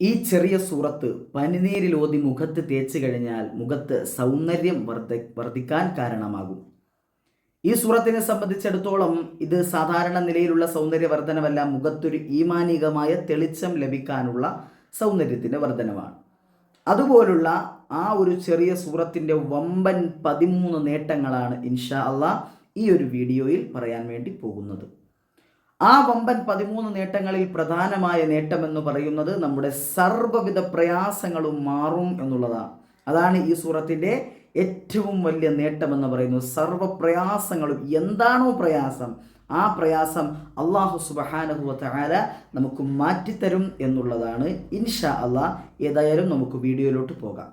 ഈ ചെറിയ സൂറത്ത് പനിനീരിൽ ഓതി മുഖത്ത് തേച്ച് കഴിഞ്ഞാൽ മുഖത്ത് സൗന്ദര്യം വർദ്ധ വർദ്ധിക്കാൻ കാരണമാകും. ഈ സൂറത്തിനെ സംബന്ധിച്ചിടത്തോളം ഇത് സാധാരണ നിലയിലുള്ള സൗന്ദര്യവർദ്ധനവല്ല മുഖത്തൊരു ഈമാനികമായ തെളിച്ചം ലഭിക്കാനുള്ള സൗന്ദര്യത്തിന്റെ വർധനമാണ് അതുപോലുള്ള ആ ഒരു ചെറിയ സൂറത്തിന്റെ വമ്പൻ പതിമൂന്ന് നേട്ടങ്ങളാണ് ഇൻഷാ അള്ളാഹ് ഈ ഒരു വീഡിയോയിൽ പറയാൻ വേണ്ടി പോകുന്നത്. ആ വമ്പൻ പതിമൂന്ന് നേട്ടങ്ങളിൽ പ്രധാനമായ നേട്ടമെന്ന് പറയുന്നത് നമ്മുടെ സർവവിധ പ്രയാസങ്ങളും മാറും എന്നുള്ളതാണ്. അതാണ് ഈ സൂറത്തിന്റെ ഏറ്റവും വലിയ നേട്ടമെന്ന് പറയുന്നത്. സർവ പ്രയാസങ്ങളും എന്താണോ പ്രയാസം ആ പ്രയാസം അള്ളാഹു സുബഹാനഹുവ തആല നമുക്ക് മാറ്റിത്തരും എന്നുള്ളതാണ്. ഇൻഷാ അള്ളാഹ് ഏതായാലും നമുക്ക് വീഡിയോയിലോട്ട് പോകാം.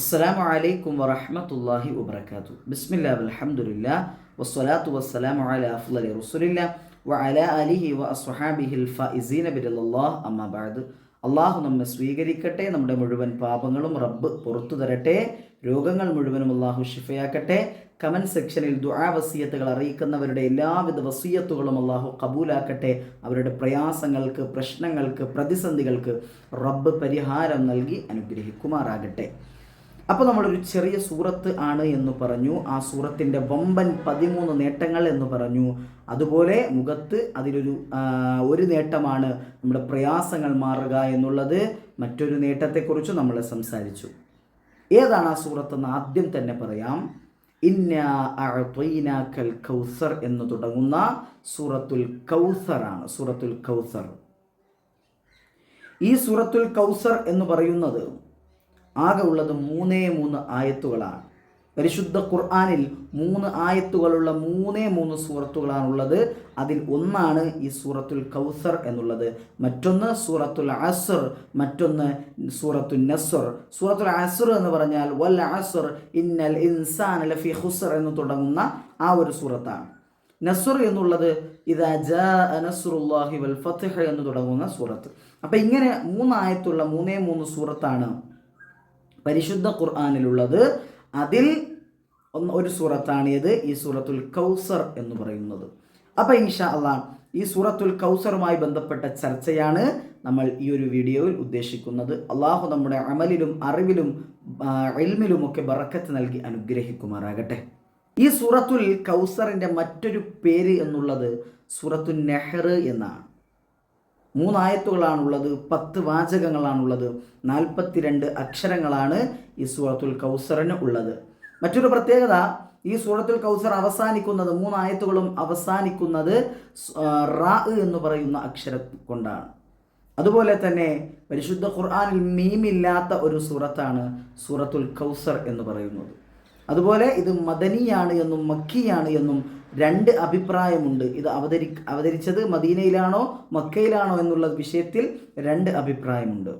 അസ്സലാമു അലൈക്കും വറഹ്മത്തുള്ളാഹി വബറകാതുഹു. ബിസ്മില്ലാ വൽഹംദുലില്ലാ വസ്സലാത്തു വസ്സലാമു അലാ അഫ്ളലി റസൂലില്ലാ വഅലാ ആലിഹി വഅസ്ഹാബിഹിൽ ഫൈസീന ബിറല്ലാഹ് അമ്മാ ബഅദ്. അള്ളാഹു നമ്മെ സ്വീകരിക്കട്ടെ നമ്മുടെ മുഴുവൻ പാപങ്ങളും റബ്ബ് പുറത്തു തരട്ടെ രോഗങ്ങൾ മുഴുവനും അള്ളാഹു ഷിഫയാക്കട്ടെ കമന്റ് സെക്ഷനിൽ ദുആ വസീയത്തുകൾ അറിയിക്കുന്നവരുടെ എല്ലാവിധ വസീയത്തുകളും അള്ളാഹു കബൂലാക്കട്ടെ. അവരുടെ പ്രയാസങ്ങൾക്ക് പ്രശ്നങ്ങൾക്ക് പ്രതിസന്ധികൾക്ക് റബ്ബ് പരിഹാരം നൽകി അനുഗ്രഹിക്കുമാറാകട്ടെ. അപ്പോൾ നമ്മളൊരു ചെറിയ സൂറത്ത് ആണ് എന്ന് പറഞ്ഞു. ആ സൂറത്തിന്റെ വമ്പൻ പതിമൂന്ന് നേട്ടങ്ങൾ എന്ന് പറഞ്ഞു. അതുപോലെ മുഖത്ത് അതിലൊരു ഒരു നേട്ടമാണ് നമ്മുടെ പ്രയാസങ്ങൾ മാറുക എന്നുള്ളത്. മറ്റൊരു നേട്ടത്തെക്കുറിച്ച് നമ്മൾ സംസാരിച്ചു. ഏതാണ് ആ സൂറത്ത് എന്ന് ആദ്യം തന്നെ പറയാം. ഇന്ന അഅ്തൈനാക്കൽ കൗസർ എന്ന് തുടങ്ങുന്ന സൂറത്തുൽ കൗസറാണ് സൂറത്തുൽ കൗസർ. ഈ സൂറത്തുൽ കൗസർ എന്ന് പറയുന്നത് ആകെ ഉള്ളത് മൂന്നേ മൂന്ന് ആയത്തുകളാണ്. പരിശുദ്ധ ഖുർആാനിൽ മൂന്ന് ആയത്തുകളുള്ള മൂന്നേ മൂന്ന് സൂറത്തുകളാണുള്ളത് അതിൽ ഒന്നാണ് ഈ സൂറത്തുൽ കൗസർ എന്നുള്ളത്. മറ്റൊന്ന് സൂറത്തുൽ അസർ മറ്റൊന്ന് സൂറത്തുൽ നസുർ. സൂറത്തുൽ അസർ എന്ന് പറഞ്ഞാൽ വൽ അസുർ ഇന്നൽ ഇൻസാൻ ലഫി ഹുസർ എന്ന് തുടങ്ങുന്ന ആ ഒരു സൂറത്താണ്. നസുർ എന്നുള്ളത് ഇതാ ജനസുറുല്ലാഹി നസുറുല്ലാഹി വൽ ഫത്തിഹ എന്ന് തുടങ്ങുന്ന സൂറത്ത്. അപ്പം ഇങ്ങനെ മൂന്നായത്തുള്ള മൂന്നേ മൂന്ന് സൂറത്താണ് പരിശുദ്ധ ഖുർആാനിലുള്ളത് അതിൽ ഒന്ന് ഒരു സൂറത്താണ് ഇത് ഈ സൂറത്തുൽ കൗസർ എന്ന് പറയുന്നത്. അപ്പോൾ ഇൻഷാ അള്ളാഹ് ഈ സൂറത്തുൽ കൗസറുമായി ബന്ധപ്പെട്ട ചർച്ചയാണ് നമ്മൾ ഈ ഒരു വീഡിയോയിൽ ഉദ്ദേശിക്കുന്നത്. അള്ളാഹു നമ്മുടെ അമലിലും അറിവിലും എൽമിലും ഒക്കെ ബറക്കത്ത് നൽകി അനുഗ്രഹിക്കുമാറാകട്ടെ. ഈ സൂറത്തുൽ കൗസറിന്റെ മറ്റൊരു പേര് എന്നുള്ളത് സൂറത്തുൽ നെഹ്റ് എന്നാണ്. മൂന്നായത്തുകളാണുള്ളത് പത്ത് വാചകങ്ങളാണുള്ളത് നാൽപ്പത്തിരണ്ട് അക്ഷരങ്ങളാണ് ഈ സൂറത്തുൽ കൗസറിന് ഉള്ളത്. മറ്റൊരു പ്രത്യേകത ഈ സൂറത്തുൽ കൗസർ അവസാനിക്കുന്നത് മൂന്നായത്തുകളും അവസാനിക്കുന്നത് റാ എന്ന് പറയുന്ന അക്ഷരം കൊണ്ടാണ്. അതുപോലെ തന്നെ പരിശുദ്ധ ഖുർആാനിൽ മീമില്ലാത്ത ഒരു സൂറത്താണ് സൂറത്തുൽ കൗസർ എന്ന് പറയുന്നത്. അതുപോലെ ഇത് മദനിയാണ് എന്നും മക്കിയാണ് എന്നും രണ്ട് അഭിപ്രായമുണ്ട്. ഇത് അവതരി അവതരിച്ചത് മദീനയിലാണോ മക്കയിലാണോ എന്നുള്ള വിഷയത്തിൽ രണ്ട് അഭിപ്രായമുണ്ട്.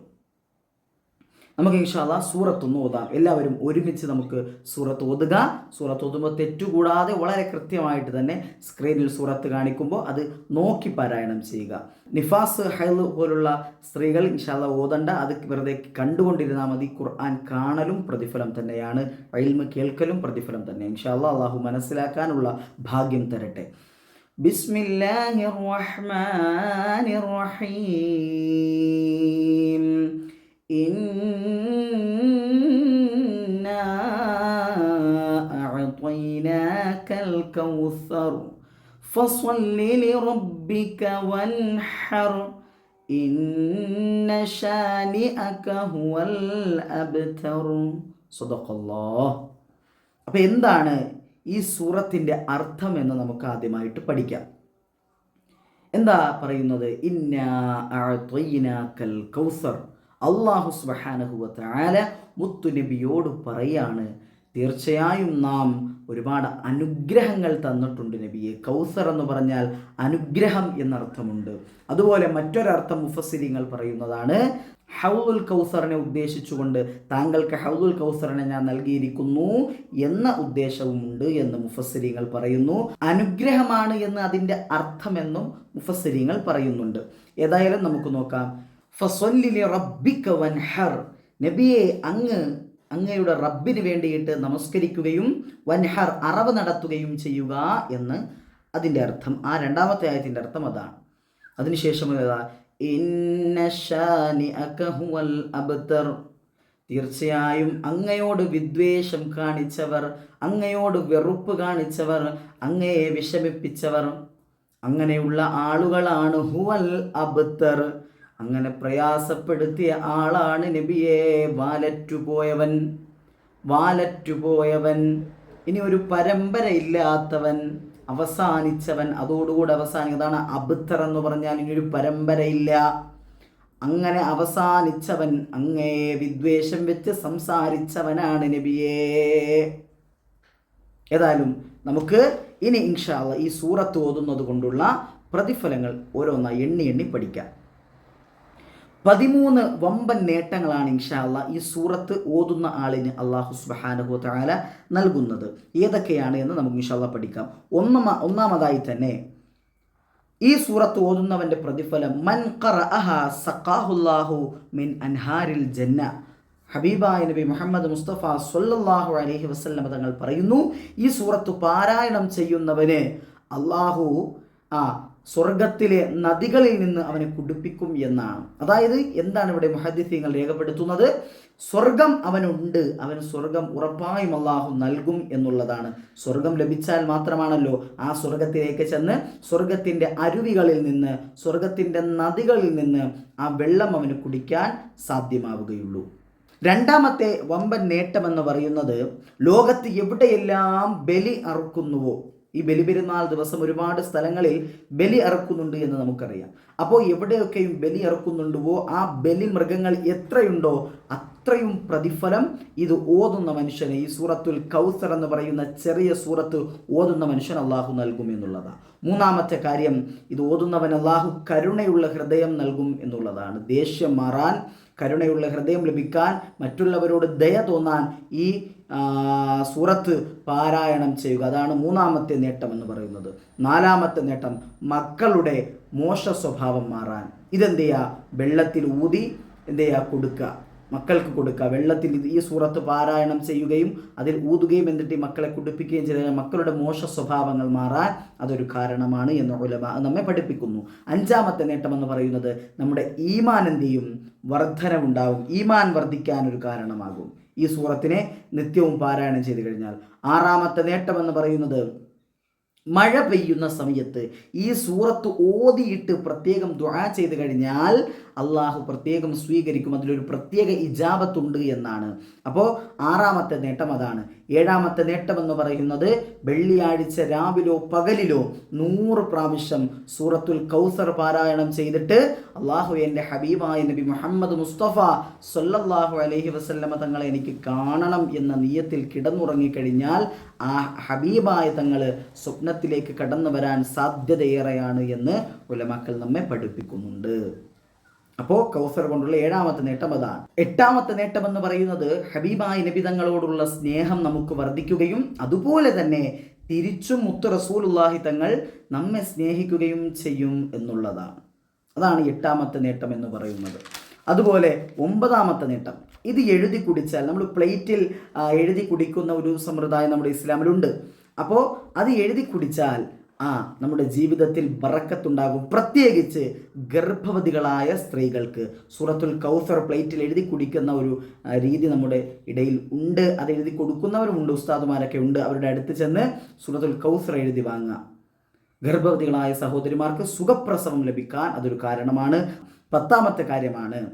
നമുക്ക് ഇൻഷാല്ല സൂറത്തൊന്ന് ഓതാം. എല്ലാവരും ഒരുമിച്ച് നമുക്ക് സൂറത്ത് ഓതുക. സൂറത്ത് ഓതുമ്പോൾ തെറ്റുകൂടാതെ വളരെ കൃത്യമായിട്ട് തന്നെ സ്ക്രീനിൽ സൂറത്ത് കാണിക്കുമ്പോൾ അത് നോക്കി പാരായണം ചെയ്യുക. നിഫാസ് ഹൈൽ പോലുള്ള സ്ത്രീകൾ ഇൻഷാല്ല ഓതണ്ട. അത് വെറുതെ കണ്ടുകൊണ്ടിരുന്നാൽ മതി. ഖുർആൻ കാണലും പ്രതിഫലം തന്നെയാണ്. അയിൽമ കേൾക്കലും പ്രതിഫലം തന്നെ. ഇൻഷാല്ല അള്ളാഹു മനസ്സിലാക്കാനുള്ള ഭാഗ്യം തരട്ടെ. ബിസ്മില്ലാഹിർ റഹീം. ഇൻ الكوثر فصل لربك وانحر إن شانئك هو الأبتر صدق الله അപ്പോൾ എന്താണ് ഈ സൂറത്തിൻ്റെ അർത്ഥം എന്ന് നമുക്ക് ആദ്യമായിട്ട് പഠിക്കാം എന്താ പറയുന്നത് ഇന്ന അഅ്തൈനാക്കൽ കൗസർ അള്ളാഹു സുബ്ഹാനഹു ആല മുത്തുനബിയോട് പറയാണ് തീർച്ചയായും നാം ഒരുപാട് അനുഗ്രഹങ്ങൾ തന്നിട്ടുണ്ട് നബിയെ. കൗസർ എന്ന് പറഞ്ഞാൽ അനുഗ്രഹം എന്നർത്ഥമുണ്ട്. അതുപോലെ മറ്റൊരർത്ഥം മുഫസിലിങ്ങൾ പറയുന്നതാണ് ഹൗദുൽ കൗസറിനെ ഉദ്ദേശിച്ചുകൊണ്ട് താങ്കൾക്ക് ഹൗദുൽ കൗസറിനെ ഞാൻ നൽകിയിരിക്കുന്നു എന്ന ഉദ്ദേശവുമുണ്ട് എന്ന് മുഫസ്സിരിങ്ങൾ പറയുന്നു. അനുഗ്രഹമാണ് എന്ന് അതിന്റെ അർത്ഥമെന്നും മുഫസ്സിരിങ്ങൾ പറയുന്നുണ്ട്. ഏതായാലും നമുക്ക് നോക്കാം. ഫസ്വല്ലിലി റബ്ബിക വൻഹർ. നബിയെ അങ്ങ് അങ്ങയുടെ റബ്ബിന് വേണ്ടിയിട്ട് നമസ്കരിക്കുകയും വൻഹർ അറവ് നടത്തുകയും ചെയ്യുക എന്ന് അതിന്റെ അർത്ഥം ആ രണ്ടാമത്തെ ആയത്തിന്റെ അർത്ഥം അതാണ്. അതിനുശേഷം അബ്തർ. തീർച്ചയായും അങ്ങയോട് വിദ്വേഷം കാണിച്ചവർ അങ്ങയോട് വെറുപ്പ് കാണിച്ചവർ അങ്ങയെ വിഷമിപ്പിച്ചവർ അങ്ങനെയുള്ള ആളുകളാണ് ഹുവൽ അബ്തർ. അങ്ങനെ പ്രയാസപ്പെടുത്തിയ ആളാണ് നബിയെ. വാലറ്റുപോയവൻ വാലറ്റുപോയവൻ ഇനി ഒരു പരമ്പര ഇല്ലാത്തവൻ അവസാനിച്ചവൻ അതോടുകൂടി അവസാനിക്കുന്നതാണ് അബുത്തർ എന്ന് പറഞ്ഞാൽ ഇനി ഒരു പരമ്പരയില്ല അങ്ങനെ അവസാനിച്ചവൻ അങ്ങേ വിദ്വേഷം വെച്ച് സംസാരിച്ചവനാണ് നബിയേ. ഏതായാലും നമുക്ക് ഇനി ഇൻഷാല്ല ഈ സൂറത്ത് ഓതുന്നത് കൊണ്ടുള്ള പ്രതിഫലങ്ങൾ ഓരോന്നായി എണ്ണി എണ്ണി പഠിക്കാം. പതിമൂന്ന് വമ്പൻ നേട്ടങ്ങളാണ് ഇൻഷാല്ല ഈ സൂറത്ത് ഓതുന്ന ആളിന് അള്ളാഹു സുബാനഹു താല നൽകുന്നത്. ഏതൊക്കെയാണ് എന്ന് നമുക്ക് ഇൻഷാല്ല പഠിക്കാം. ഒന്നാമ ഒന്നാമതായി തന്നെ ഈ സൂറത്ത് ഓതുന്നവന്റെ പ്രതിഫലം മൻ സഖാഹുല്ലാഹു മിൻ അൻഹാരിൽ ജന്ന. ഹബീബായ നബി മുഹമ്മദ് മുസ്തഫ സല്ലല്ലാഹു അലഹി വസല്ലം തങ്ങൾ പറയുന്നു ഈ സൂറത്ത് പാരായണം ചെയ്യുന്നവന് അള്ളാഹു ആ സ്വർഗത്തിലെ നദികളിൽ നിന്ന് അവനെ കുടിപ്പിക്കും എന്നാണ്. അതായത് എന്താണ് ഇവിടെ മുഹദ്ദിസീങ്ങൾ രേഖപ്പെടുത്തുന്നത്? സ്വർഗം അവനുണ്ട് അവൻ സ്വർഗം ഉറപ്പായും അള്ളാഹു നൽകും എന്നുള്ളതാണ്. സ്വർഗം ലഭിച്ചാൽ മാത്രമാണല്ലോ ആ സ്വർഗത്തിലേക്ക് ചെന്ന് സ്വർഗത്തിന്റെ അരുവികളിൽ നിന്ന് സ്വർഗത്തിന്റെ നദികളിൽ നിന്ന് ആ വെള്ളം അവന് കുടിക്കാൻ സാധ്യമാവുകയുള്ളൂ. രണ്ടാമത്തെ വമ്പൻ നേട്ടമെന്ന് പറയുന്നത് ലോകത്ത് എവിടെയെല്ലാം ബലി അറുക്കുന്നുവോ ഈ ബലിപെരുന്നാൾ ദിവസം ഒരുപാട് സ്ഥലങ്ങളിൽ ബലി ഇറക്കുന്നുണ്ട് എന്ന് നമുക്കറിയാം. അപ്പോൾ എവിടെയൊക്കെയും ബലി ഇറക്കുന്നുണ്ടോ ആ ബലി മൃഗങ്ങൾ എത്രയുണ്ടോ അത്രയും പ്രതിഫലം ഇത് ഓതുന്ന മനുഷ്യനെ ഈ സൂറത്തുൽ കൗസർ എന്ന് പറയുന്ന ചെറിയ സൂറത്ത് ഓതുന്ന മനുഷ്യൻ അള്ളാഹു നൽകും എന്നുള്ളതാണ് മൂന്നാമത്തെ കാര്യം ഇത് ഓതുന്നവൻ അള്ളാഹു കരുണയുള്ള ഹൃദയം നൽകും എന്നുള്ളതാണ്. ദേഷ്യം മാറാൻ കരുണയുള്ള ഹൃദയം ലഭിക്കാൻ മറ്റുള്ളവരോട് ദയ തോന്നാൻ ഈ സൂറത്ത് പാരായണം ചെയ്യുക. അതാണ് മൂന്നാമത്തെ നേട്ടം എന്ന് പറയുന്നത്. നാലാമത്തെ നേട്ടം മക്കളുടെ മോശ സ്വഭാവം മാറാൻ. ഇതെന്ത് ചെയ്യുക വെള്ളത്തിൽ ഊതി എന്ത് ചെയ്യുക കൊടുക്കുക. മക്കൾക്ക് കൊടുക്കുക. വെള്ളത്തിൽ ഈ സൂറത്ത് പാരായണം ചെയ്യുകയും അതിൽ ഊതുകയും എന്നിട്ട് ഈ മക്കളെ കുടിപ്പിക്കുകയും ചെയ്താൽ മക്കളുടെ മോശ സ്വഭാവങ്ങൾ മാറാൻ അതൊരു കാരണമാണ് എന്ന് ഉലമ നമ്മെ പഠിപ്പിക്കുന്നു. അഞ്ചാമത്തെ നേട്ടം എന്ന് പറയുന്നത് നമ്മുടെ ഈമാൻ എന്ത് ചെയ്യും വർധനവുണ്ടാവും ഈമാൻ വർദ്ധിക്കാൻ ഒരു കാരണമാകും. ഈ സൂറത്തിനെ നിത്യവും പാരായണം ചെയ്തു കഴിഞ്ഞാൽ ആറാമത്തെ നേട്ടം എന്ന് പറയുന്നത് മഴ പെയ്യുന്ന സമയത്ത് ഈ സൂറത്ത് ഓതിയിട്ട് പ്രത്യേകം ദ്വാ ചെയ്ത് കഴിഞ്ഞാൽ അള്ളാഹു പ്രത്യേകം സ്വീകരിക്കും. അതിലൊരു പ്രത്യേക ഇജാബത്തുണ്ട് എന്നാണ്. അപ്പോൾ ആറാമത്തെ നേട്ടം അതാണ്. ഏഴാമത്തെ നേട്ടം എന്ന് പറയുന്നത് വെള്ളിയാഴ്ച രാവിലോ പകലിലോ നൂറ് പ്രാവശ്യം സൂറത്തുൽ കൗസർ പാരായണം ചെയ്തിട്ട് അള്ളാഹു എന്റെ ഹബീബായ നബി മുഹമ്മദ് മുസ്തഫ സൊല്ലാഹു അലഹി വസല്ലമ തങ്ങളെ എനിക്ക് കാണണം എന്ന നീയത്തിൽ കിടന്നുറങ്ങിക്കഴിഞ്ഞാൽ ആ ഹബീബായ തങ്ങൾ സ്വപ്നത്തിലേക്ക് കടന്നു വരാൻ സാധ്യതയേറെയാണ് എന്ന് ഉലമാക്കൾ നമ്മെ പഠിപ്പിക്കുന്നുണ്ട്. അപ്പോൾ കൗസർ കൊണ്ടുള്ള ഏഴാമത്തെ നേട്ടം അതാണ്. എട്ടാമത്തെ നേട്ടം എന്ന് പറയുന്നത് ഹബീബായ നബി തങ്ങളോടുള്ള സ്നേഹം നമുക്ക് വർദ്ധിക്കുകയും അതുപോലെ തന്നെ തിരിച്ചും മുത്ത് റസൂലുള്ളാഹി തങ്ങൾ നമ്മെ സ്നേഹിക്കുകയും ചെയ്യും എന്നുള്ളതാണ്. അതാണ് എട്ടാമത്തെ നേട്ടം എന്ന് പറയുന്നത്. അതുപോലെ ഒമ്പതാമത്തെ നേട്ടം. ഇത് എഴുതി കുടിച്ചാൽ നമ്മൾ പ്ലേറ്റിൽ എഴുതി കുടിക്കുന്ന ഒരു സമ്പ്രദായം നമ്മുടെ ഇസ്ലാമിലുണ്ട്. അപ്പോൾ അത് എഴുതി കുടിച്ചാൽ ആ നമ്മുടെ ജീവിതത്തിൽ ബറക്കത്തുണ്ടാകും പ്രത്യേകിച്ച് ഗർഭവതികളായ സ്ത്രീകൾക്ക്. സൂറത്തുൽ കൗസർ പ്ലേറ്റിൽ എഴുതി കുടിക്കുന്ന ഒരു രീതി നമ്മുടെ ഇടയിൽ ഉണ്ട്. അത് എഴുതി കൊടുക്കുന്നവരുമുണ്ട് ഉസ്താദുമാരൊക്കെ ഉണ്ട്. അവരുടെ അടുത്ത് ചെന്ന് സൂറത്തുൽ കൗസർ എഴുതി വാങ്ങുക. ഗർഭവതികളായ സഹോദരിമാർക്ക് സുഖപ്രസവം ലഭിക്കാൻ അതൊരു കാരണമാണ്. പത്താമത്തെ കാര്യമാണ്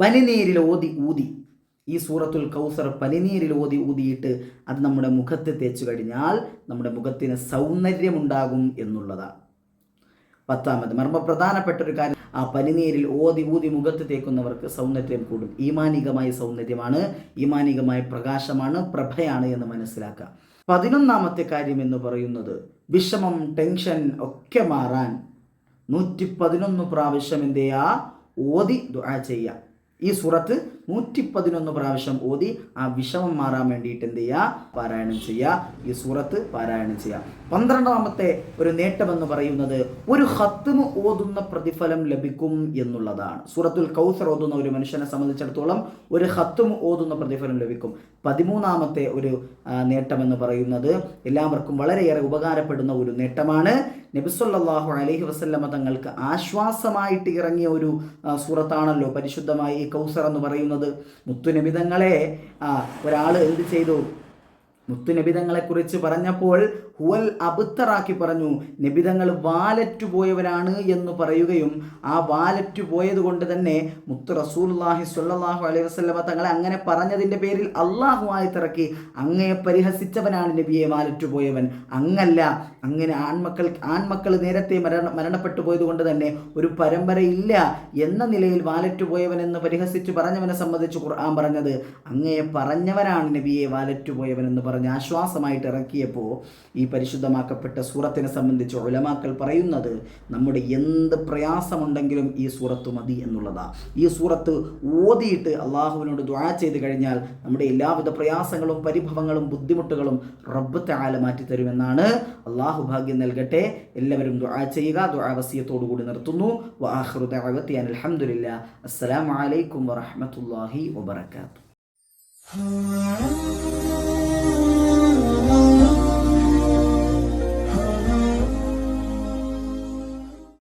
പനിനീരിൽ ഓതി ഊതി. ഈ സൂറത്തുൽ കൗസർ പനിനീരിൽ ഓതി ഊതിയിട്ട് അത് നമ്മുടെ മുഖത്ത് തേച്ചു കഴിഞ്ഞാൽ നമ്മുടെ മുഖത്തിന് സൗന്ദര്യമുണ്ടാകും എന്നുള്ളതാണ്. പത്താമത് മർമ്മ പ്രധാനപ്പെട്ട ഒരു കാര്യം ആ പനിനീരിൽ ഓതി ഊതി മുഖത്ത് തേക്കുന്നവർക്ക് സൗന്ദര്യം കൂടും. ഈമാനികമായ സൗന്ദര്യമാണ് ഈമാനികമായ പ്രകാശമാണ് പ്രഭയാണ് എന്ന് മനസ്സിലാക്കുക. പതിനൊന്നാമത്തെ കാര്യം എന്ന് പറയുന്നത് വിഷമം ടെൻഷൻ ഒക്കെ മാറാൻ നൂറ്റി പതിനൊന്ന് പ്രാവശ്യം എന്ത് ഓതി ദുആ ചെയ്യുക. ഈ സൂറത്ത് നൂറ്റി പതിനൊന്ന് പ്രാവശ്യം ഓതി ആ വിഷമം മാറാൻ വേണ്ടിയിട്ട് എന്ത് ചെയ്യുക പാരായണം ചെയ്യുക ഈ സൂറത്ത് പാരായണം ചെയ്യുക പന്ത്രണ്ടാമത്തെ ഒരു നേട്ടം എന്ന് പറയുന്നത് ഒരു ഹത്തുമ് ഓതുന്ന പ്രതിഫലം ലഭിക്കും എന്നുള്ളതാണ്. സൂറത്തുൽ കൗസർ ഓതുന്ന ഒരു മനുഷ്യനെ സംബന്ധിച്ചിടത്തോളം ഒരു ഹത്തും ഓതുന്ന പ്രതിഫലം ലഭിക്കും. പതിമൂന്നാമത്തെ ഒരു നേട്ടം നേട്ടമെന്ന് പറയുന്നത് എല്ലാവർക്കും വളരെയേറെ ഉപകാരപ്പെടുന്ന ഒരു നേട്ടമാണ്. നബിസ്വല്ലാഹു അലഹി വസ്ല്ല തങ്ങൾക്ക് ആശ്വാസമായിട്ട് ഇറങ്ങിയ ഒരു സൂറത്താണല്ലോ പരിശുദ്ധമായി ഈ കൗസർ എന്ന് പറയുന്നത്. മുത്തുനിബിതങ്ങളെ ഒരാൾ എന്ത് ചെയ്തു? മുത്തുനബിതങ്ങളെക്കുറിച്ച് പറഞ്ഞപ്പോൾ ഹുവൽ അബുത്തറാക്കി പറഞ്ഞു നബിതങ്ങൾ വാലറ്റു പോയവരാണ് എന്ന് പറയുകയും ആ വാലറ്റ് പോയത് കൊണ്ട് തന്നെ മുത്ത് റസൂലുള്ളാഹി സ്വല്ലല്ലാഹു അലൈഹി വസല്ലമ തങ്ങളെ അങ്ങനെ പറഞ്ഞതിന്റെ പേരിൽ അള്ളാഹു തിറക്കി. അങ്ങയെ പരിഹസിച്ചവനാണ് നബിയെ വാലറ്റു പോയവൻ. അങ്ങല്ല അങ്ങനെ ആൺമക്കൾ ആൺമക്കൾ നേരത്തെ മരണ മരണപ്പെട്ടു പോയത് കൊണ്ട് തന്നെ ഒരു പരമ്പരയില്ല എന്ന നിലയിൽ വാലറ്റു പോയവൻ എന്ന് പരിഹസിച്ച് പറഞ്ഞവനെ സംബന്ധിച്ച് ഖുർആൻ പറഞ്ഞത് അങ്ങയെ പറഞ്ഞവനാണ് നബിയെ വാലറ്റു പോയവൻ എന്ന് പറഞ്ഞ് ആശ്വാസമായിട്ട് ഇറക്കിയപ്പോൾ ഈ പരിശുദ്ധമാക്കപ്പെട്ട സൂറത്തിനെ സംബന്ധിച്ച് ഉലമാക്കൾ പറയുന്നത് നമ്മുടെ എന്ത് പ്രയാസമുണ്ടെങ്കിലും ഈ സൂറത്ത് മതി എന്നുള്ളതാണ് ഈ സൂറത്ത് ഓതിയിട്ട് അള്ളാഹുവിനോട് ദ്വാ ചെയ്ത് കഴിഞ്ഞാൽ നമ്മുടെ എല്ലാവിധ പ്രയാസങ്ങളും പരിഭവങ്ങളും ബുദ്ധിമുട്ടുകളും റബ്ബത്തെ ആല മാറ്റി തരുമെന്നാണ് അള്ളാഹു ഭാഗ്യം നൽകട്ടെ. എല്ലാവരും ദ്വാ ചെയ്യുക. ദ്വാ കൂടി നിർത്തുന്നു. വാഹൃദ അലഹമുല്ല അസ്സലാമു അലൈക്കും വറഹമത്തല്ലാഹി വബർക്കാത്തു Oh,